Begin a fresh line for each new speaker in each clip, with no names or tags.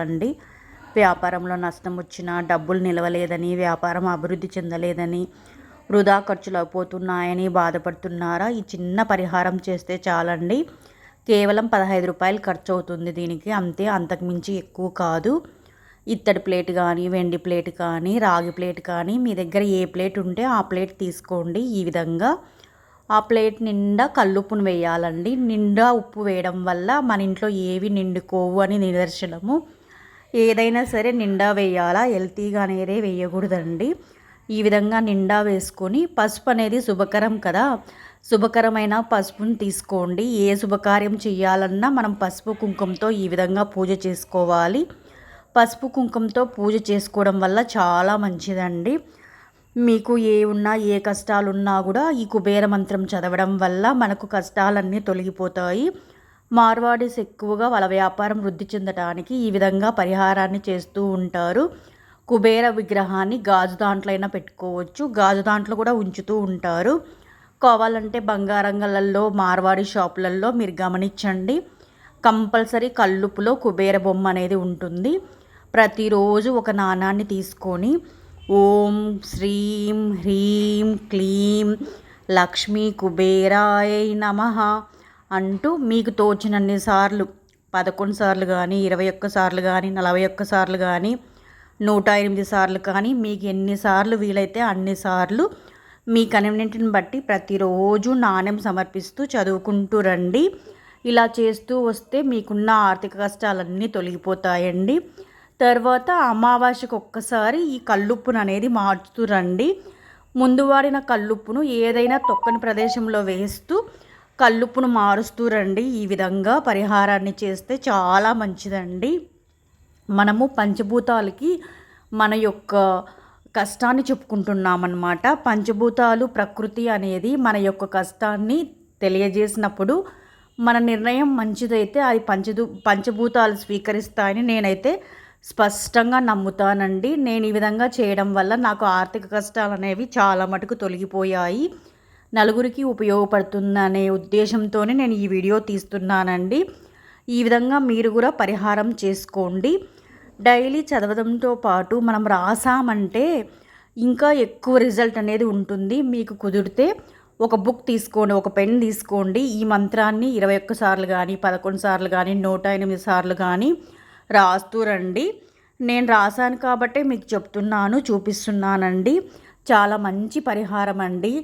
అండి వ్యాపారంలో నష్టం వచ్చినా డబ్బులు నిలవలేదని వ్యాపారం అభివృద్ధి చెందలేదని వృధా ఖర్చులు అయిపోతున్నాయని బాధపడుతున్నారా? ఈ చిన్న పరిహారం చేస్తే చాలండి. కేవలం పదహైదు రూపాయలు ఖర్చు అవుతుంది దీనికి. అంతే అంతకుమించి ఎక్కువ కాదు. ఇత్తడి ప్లేట్ కానీ వెండి ప్లేట్ కానీ రాగి ప్లేట్ కానీ మీ దగ్గర ఏ ప్లేట్ ఉంటే ఆ ప్లేట్ తీసుకోండి. ఈ విధంగా ఆ ప్లేట్ నిండా కల్లుప్పును వేయాలండి. నిండా ఉప్పు వేయడం వల్ల మన ఇంట్లో ఏవి నిండుకోవు అని నిదర్శనము. ఏదైనా సరే నిండా వేయాలా? హెల్తీగా అనేది వేయకూడదండి. ఈ విధంగా నిండా వేసుకొని పసుపు అనేది శుభకరం కదా. శుభకరమైన పసుపుని తీసుకోండి. ఏ శుభకార్యం చేయాలన్నా మనం పసుపు కుంకుమతో ఈ విధంగా పూజ చేసుకోవాలి. పసుపు కుంకుమతో పూజ చేసుకోవడం వల్ల చాలా మంచిదండి. మీకు ఏ ఉన్నా ఏ కష్టాలున్నా కూడా ఈ కుబేర మంత్రం చదవడం వల్ల మనకు కష్టాలన్నీ తొలగిపోతాయి. మార్వాడీస్ ఎక్కువగా వాళ్ళ వ్యాపారం వృద్ధి చెందడానికి ఈ విధంగా పరిహారాన్ని చేస్తూ ఉంటారు. కుబేర విగ్రహాన్ని గాజు దాంట్లో అయినా పెట్టుకోవచ్చు. గాజు దాంట్లో కూడా ఉంచుతూ ఉంటారు. కావాలంటే బంగారంగలలో మార్వాడి షాపులలో మీరు గమనించండి. కంపల్సరీ కల్లుపులో కుబేర బొమ్మ అనేది ఉంటుంది. ప్రతిరోజు ఒక నాణాన్ని తీసుకొని ఓం శ్రీం హ్రీం క్లీం లక్ష్మీ కుబేరాయ నమ. అంటూ మీకు తోచినన్ని సార్లు పదకొండు సార్లు కానీ ఇరవై ఒక్క సార్లు కానీ నలభై ఒక్క సార్లు కానీ నూట ఎనిమిది సార్లు కానీ మీకు ఎన్నిసార్లు వీలైతే అన్నిసార్లు మీ కన్వీనియంట్ని బట్టి ప్రతిరోజు నాణ్యం సమర్పిస్తూ చదువుకుంటూ రండి. ఇలా చేస్తూ వస్తే మీకున్న ఆర్థిక కష్టాలన్నీ తొలగిపోతాయండి. తర్వాత అమావాస్యకు ఒక్కసారి ఈ కల్లుప్పును అనేది మార్చుతూ రండి. ముందు వాడిన కల్లుప్పును ఏదైనా తొక్కని ప్రదేశంలో వేస్తూ కల్లుప్పును మారుస్తూ రండి. ఈ విధంగా పరిహారాన్ని చేస్తే చాలా మంచిదండి. మనము పంచభూతాలకి మన యొక్క కష్టాన్ని చెప్పుకుంటున్నామన్నమాట. పంచభూతాలు ప్రకృతి అనేది మన యొక్క కష్టాన్ని తెలియజేసినప్పుడు మన నిర్ణయం మంచిదైతే అది పంచదు పంచభూతాలు స్వీకరిస్తాయని నేనైతే స్పష్టంగా నమ్ముతానండి. నేను ఈ విధంగా చేయడం వల్ల నాకు ఆర్థిక కష్టాలు అనేవి చాలా మటుకు తొలగిపోయాయి. నలుగురికి ఉపయోగపడుతుందనే ఉద్దేశంతోనే నేను ఈ వీడియో తీస్తున్నానండి. ఈ విధంగా మీరు కూడా పరిహారం చేసుకోండి. డైలీ చదవడంతో పాటు మనం రాసామంటే ఇంకా ఎక్కువ రిజల్ట్ అనేది ఉంటుంది. మీకు కుదిరితే ఒక బుక్ తీసుకోండి ఒక పెన్ తీసుకోండి. ఈ మంత్రాన్ని ఇరవై ఒక్క సార్లు కానీ పదకొండు సార్లు కానీ నూట ఎనిమిది సార్లు కానీ రాస్తూ రండి. నేను రాశాను కాబట్టే మీకు చెప్తున్నాను చూపిస్తున్నానండి. చాలా మంచి పరిహారం అండి.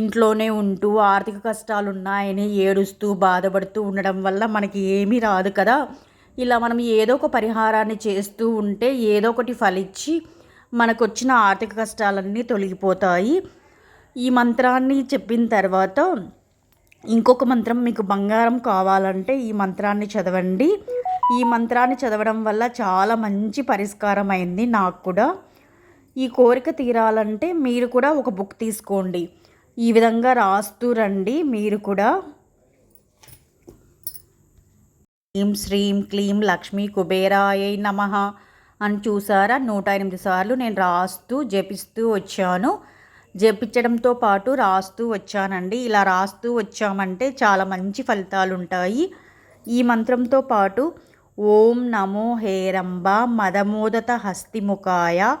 ఇంట్లోనే ఉంటూ ఆర్థిక కష్టాలు ఉన్నాయని ఏడుస్తూ బాధపడుతూ ఉండడం వల్ల మనకి ఏమీ రాదు కదా. ఇలా మనం ఏదో ఒక పరిహారాన్ని చేస్తూ ఉంటే ఏదో ఒకటి ఫలిచ్చి మనకు వచ్చిన ఆర్థిక కష్టాలన్నీ తొలగిపోతాయి. ఈ మంత్రాన్ని చెప్పిన తర్వాత ఇంకొక మంత్రం మీకు బంగారం కావాలంటే ఈ మంత్రాన్ని చదవండి. ఈ మంత్రాన్ని చదవడం వల్ల చాలా మంచి పరిష్కారం అయింది నాకు కూడా. ఈ కోరిక తీరాలంటే మీరు కూడా ఒక బుక్ తీసుకోండి. ఈ విధంగా రాస్తూ రండి. మీరు కూడా ఏం శ్రీం క్లీం లక్ష్మీ కుబేరాయ నమ అని చూసారా? నూట ఎనిమిది సార్లు నేను రాస్తూ జపిస్తూ వచ్చాను. జపించడంతో పాటు రాస్తూ వచ్చానండి. ఇలా రాస్తూ వచ్చామంటే చాలా మంచి ఫలితాలు ఉంటాయి. ఈ మంత్రంతో పాటు ఓం నమో హేరంబ మదమోదత హస్తిముఖాయ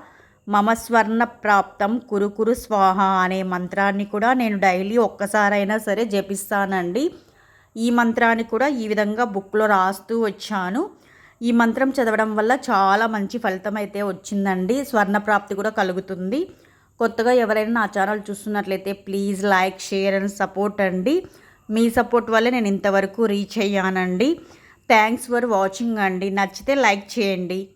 మమ స్వర్ణ ప్రాప్తం కురుకురు స్వాహ అనే మంత్రాన్ని కూడా నేను డైలీ ఒక్కసారైనా సరే జపిస్తానండి. ఈ మంత్రాన్ని కూడా ఈ విధంగా బుక్లో రాస్తూ వచ్చాను. ఈ మంత్రం చదవడం వల్ల చాలా మంచి ఫలితం అయితే వచ్చిందండి. స్వర్ణ ప్రాప్తి కూడా కలుగుతుంది. కొత్తగా ఎవరైనా నా ఛానల్ చూస్తున్నట్లయితే please like share and support అండి. మీ సపోర్ట్ వల్లే నేను ఇంతవరకు రీచ్ అయ్యానండి. థ్యాంక్స్ ఫర్ వాచింగ్ అండి. నచ్చితే లైక్ చేయండి.